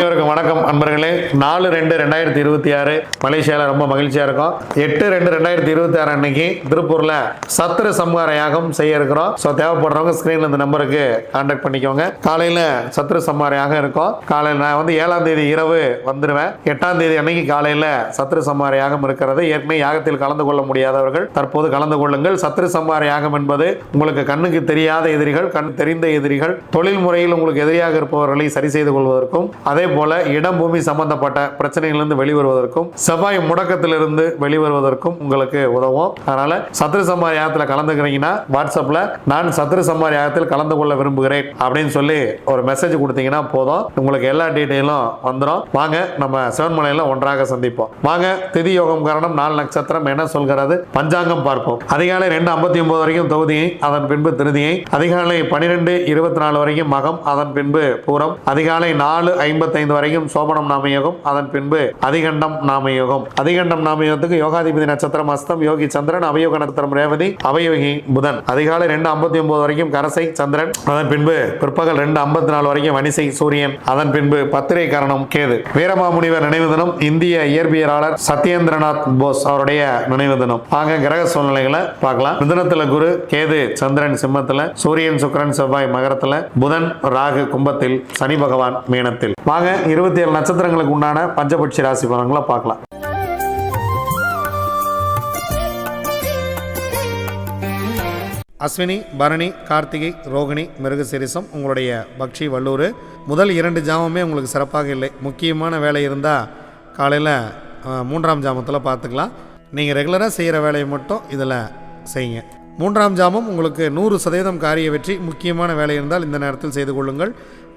அனைவருக்கும் வணக்கம். அன்பர்களே நாலு ரெண்டு ரெண்டாயிரத்தி இருபத்தி ஆறு மலேசியாவில் ரொம்ப மகிழ்ச்சியாக இருக்கும். எட்டு ரெண்டு ரெண்டாயிரத்தி இருபத்தி ஆறு அன்னைக்கு திருப்பூரில் சத்திர சம்ஹார யாகம் செய்ய இருக்கிறோம். ஸோ தேவைப்படுறவங்க ஸ்க்ரீனில் இந்த நம்பருக்கு கான்டாக்ட் பண்ணிக்கோங்க. காலையில் சத்திர சம்ஹார யாகம் இருக்கும். காலையில் நான் வந்து ஏழாம் தேதி இரவு வந்துடுவேன் எட்டாம் தேதி அன்னைக்கு காலையில் சத்திர சம்ஹார யாகம் இருக்கிறது. ஏற்கனவே யாகத்தில் கலந்து கொள்ள முடியாதவர்கள் தற்போது கலந்து கொள்ளுங்கள். சத்திர சம்ஹார யாகம் என்பது உங்களுக்கு கண்ணுக்கு தெரியாத எதிரிகள் கண் தெரிந்த எதிரிகள் தொழில் முறையில் உங்களுக்கு எதிரியாக இருப்பவர்களை சரி செய்து கொள்வதற்கும் அதே போல இடம் பூமி சம்பந்தப்பட்ட பிரச்சனைகளிலிருந்து வெளிவருவதற்கும் செவ்வாய் முடக்கத்திலிருந்து வெளிவருவதற்கும் உங்களுக்கு உதவும். அதனால சத்ரு சம்பார் யாகத்தில் கலந்துக்கிறீங்கன்னா வாட்ஸ்அப்பில் நான் சத்ரு சம்பார் யாகத்தில் கலந்து கொள்ள விரும்புகிறேன் அப்படின்னு சொல்லி ஒரு மெசேஜ் கொடுத்தீங்கன்னா போதும். உங்களுக்கு எல்லா டீட்டெயிலும் வந்துடும் வாங்க நம்ம சிவன்மலையில் ஒன்றாக சந்திப்போம். வாங்க திதி யோகம் காரணம் நாலு நட்சத்திரம் என்ன சொல்கிறது. பஞ்சாங்கம் பார்ப்போம். அதிகாலை ரெண்டு ஐம்பத்தி ஒன்பது வரைக்கும் தொகுதியை அதன் பின்பு திருதியை அதிகாலை பனிரெண்டு இருபத்தி நாலு வரைக்கும் மகம் அதன் பின்பு பூரம். அதிகாலை நாலு ஐம்பத்தி ஐம்பத்தைந்து வரைக்கும் சோபனம் நாமயோகம் அதன் பின்பு அதிகண்டம் நாமயோகம். அதிகண்டம் நாமயோகத்துக்கு யோகாதிபதி நட்சத்திரம் அஸ்தம் யோகி சந்திரன் அவயோக நட்சத்திரம் ரேவதி அவயோகி புதன். அதிகாலை ரெண்டு ஐம்பத்தி ஒன்பது வரைக்கும் கரசை சந்திரன் அதன் பின்பு பிற்பகல் ரெண்டு ஐம்பத்தி நாலு வரைக்கும் வனிசை சூரியன் அதன் பின்பு பத்திரை கரணம் கேது. வீரமாமுனிவர் நினைவு தினம் இந்திய இயற்பியலாளர் சத்யேந்திரநாத் போஸ் அவருடைய நினைவு தினம். ஆக கிரக சூழ்நிலைகளை பார்க்கலாம். மிதுனத்துல குரு கேது சந்திரன் சிம்மத்துல சூரியன் சுக்கிரன் செவ்வாய் மகரத்துல புதன் ராகு கும்பத்தில் சனி பகவான் மீனத்தில். வாங்க இருபத்தி ஏழு நட்சத்திரங்களுக்கு உண்டான பஞ்சபட்சி ராசி பலன்களை பார்க்கலாம். அஸ்வினி பரணி கார்த்திகை ரோகிணி மிருகசிரிசம் உங்களுடைய பக்ஷி வல்லூர். முதல் இரண்டு ஜாமமே உங்களுக்கு சிறப்பாக இல்லை. முக்கியமான வேலை இருந்தால் காலையில் மூன்றாம் ஜாமத்தில் பார்த்துக்கலாம். நீங்கள் ரெகுலராக செய்கிற வேலையை மட்டும் இதில் செய்யுங்க. மூன்றாம் ஜாமம் உங்களுக்கு நூறு சதவீதம் காரிய வெற்றி முக்கியமான வேலை இருந்தால் இந்த நேரத்தில் செய்து கொள்ளுங்கள்.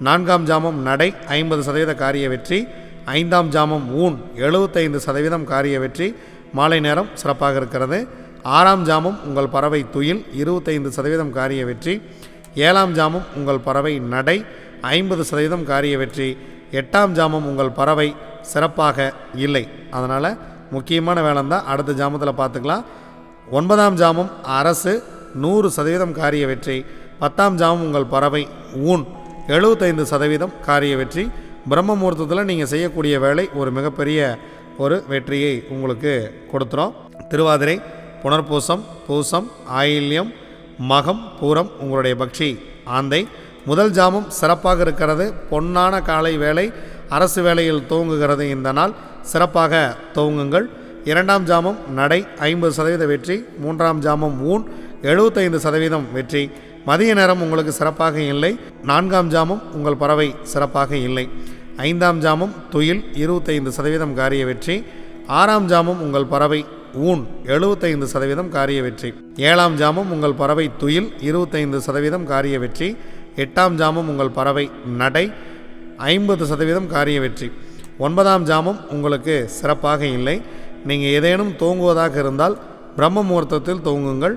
நான்காம் ஜாமம் நடை ஐம்பது சதவீத காரிய வெற்றி. ஐந்தாம் ஜாமம் ஊன் எழுபத்தைந்து சதவீதம் காரிய வெற்றி. மாலை நேரம் சிறப்பாக இருக்கிறது. ஆறாம் ஜாமம் உங்கள் பறவை துயில் இருபத்தைந்து சதவீதம் காரிய வெற்றி. ஏழாம் ஜாமம் உங்கள் பறவை நடை ஐம்பது சதவீதம் காரிய வெற்றி. எட்டாம் ஜாமம் உங்கள் பறவை சிறப்பாக இல்லை. அதனால் முக்கியமான வேலை தான் அடுத்த ஜாமத்தில் பார்த்துக்கலாம். ஒன்பதாம் ஜாமம் அரசு நூறு சதவீதம் காரிய வெற்றி பத்தாம் ஜாமம் உங்கள் பறவை ஊன் எழுபத்தைந்து சதவீதம் காரிய வெற்றி. பிரம்ம முகூர்த்தத்தில் நீங்கள் செய்யக்கூடிய வேலை ஒரு மிகப்பெரிய ஒரு வெற்றியை உங்களுக்கு கொடுத்துரும். திருவாதிரை புனர்பூசம் பூசம் ஆயில்யம் மகம் பூரம் உங்களுடைய பக்ஷி ஆந்தை. முதல் ஜாமம் சிறப்பாக இருக்கிறது பொன்னான காலை வேலை அரசு வேலையில் துவங்குகிறது இந்த நாள். சிறப்பாக துவங்குங்கள் இரண்டாம் ஜாமம் நடை ஐம்பது சதவீத வெற்றி மூன்றாம் ஜாமம் ஊன் எழுபத்தைந்து சதவீதம் வெற்றி. மதிய நேரம் உங்களுக்கு சிறப்பாக இல்லை. நான்காம் ஜாமம் உங்கள் பறவை சிறப்பாக இல்லை. ஐந்தாம் ஜாமம் துயில் இருபத்தைந்து சதவீதம் காரிய வெற்றி. ஆறாம் ஜாமம் உங்கள் பறவை ஊன் எழுபத்தைந்து சதவீதம் காரிய வெற்றி. ஏழாம் ஜாமம் உங்கள் பறவை துயில் இருபத்தைந்து சதவீதம் காரிய வெற்றி. எட்டாம் ஜாமம் உங்கள் பறவை நடை ஐம்பது சதவீதம் காரிய வெற்றி. ஒன்பதாம் ஜாமம் உங்களுக்கு சிறப்பாக இல்லை. நீங்கள் ஏதேனும் தூங்குவதாக இருந்தால் பிரம்ம முகூர்த்தத்தில் தூங்குங்கள்.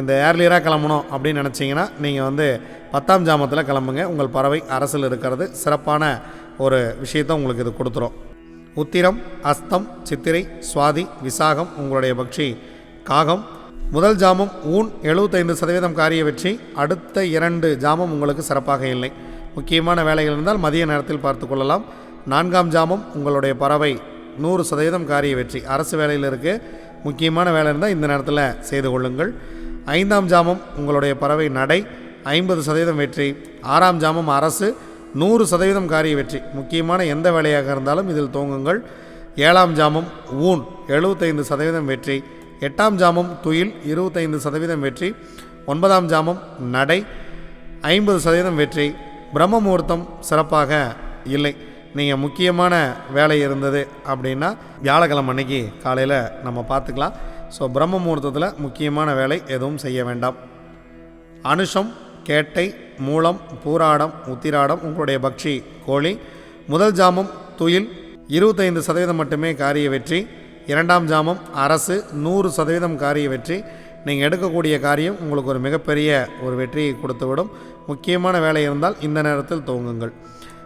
இந்த ஏர்லியராக கிளம்பணும் அப்படின்னு நினச்சிங்கன்னா நீங்கள் வந்து பத்தாம் ஜாமத்தில் கிளம்புங்க. உங்கள் பறவை அரசில் இருக்கிறது. சிறப்பான ஒரு விஷயத்தை உங்களுக்கு இது கொடுத்துரும். உத்திரம் அஸ்தம் சித்திரை சுவாதி விசாகம் உங்களுடைய பக்ஷி காகம். முதல் ஜாமம் ஊன் எழுபத்தைந்து சதவீதம் காரிய வெற்றி. அடுத்த இரண்டு ஜாமம் உங்களுக்கு சிறப்பாக இல்லை. முக்கியமான வேலைகள் இருந்தால் மதிய நேரத்தில் பார்த்து கொள்ளலாம். நான்காம் ஜாமம் உங்களுடைய பறவை நூறு சதவீதம் காரிய வெற்றி. அரசு வேலையில் இருக்குது முக்கியமான வேலை இருந்தால் இந்த நேரத்தில் செய்து கொள்ளுங்கள். ஐந்தாம் ஜாமம் உங்களுடைய பறவை நடை. ஐம்பது சதவீதம் வெற்றி. ஆறாம் ஜாமம் அரசு. நூறு சதவீதம் காரிய வெற்றி. முக்கியமான எந்த வேலையாக இருந்தாலும் இதில் துவங்குங்கள் ஏழாம் ஜாமம் ஊன். எழுபத்தைந்து சதவீதம் வெற்றி. எட்டாம் ஜாமம் துயில். இருபத்தைந்து சதவீதம் வெற்றி. ஒன்பதாம் ஜாமம் நடை. ஐம்பது சதவீதம் வெற்றி. பிரம்ம முகூர்த்தம் சிறப்பாக இல்லை. நீங்கள் முக்கியமான வேலை இருந்தது அப்படின்னா வியாழக்கிழமை அன்னைக்கு காலையில் நம்ம பார்த்துக்கலாம். ஸோ பிரம்ம முகூர்த்தத்தில் முக்கியமான வேலை எதுவும் செய்ய வேண்டாம். அனுஷம் கேட்டை மூலம் பூராடம் உத்திராடம் உங்களுடைய பக்ஷி கோழி முதல் ஜாமம் துயில் இருபத்தைந்து சதவீதம் மட்டுமே காரிய வெற்றி இரண்டாம் ஜாமம் அரசு நூறு சதவீதம் காரிய வெற்றி. நீங்கள் எடுக்கக்கூடிய காரியம் உங்களுக்கு ஒரு மிகப்பெரிய ஒரு வெற்றியை கொடுத்துவிடும். முக்கியமான வேலை இருந்தால் இந்த நேரத்தில் துவங்குங்கள்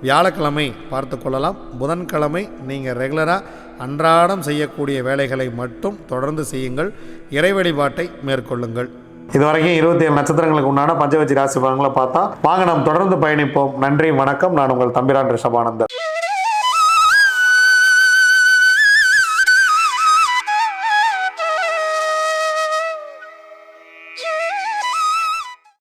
வியாழக்கிழமை பார்த்து கொள்ளலாம். புதன்கிழமை நீங்கள் ரெகுலராக அன்றாடம் செய்யக்கூடிய வேலைகளை மட்டும் தொடர்ந்து செய்யுங்கள். இறை வழிபாட்டை மேற்கொள்ளுங்கள். இதுவரைக்கும் இருபத்தி ஏழு நட்சத்திரங்களுக்கு உண்டான பஞ்சவச்சி ராசி பலன்களை பார்த்தா வாங்க நாம் தொடர்ந்து பயணிப்போம். நன்றி வணக்கம். நான் உங்கள் தம்பிரான் ரிஷபானந்தர்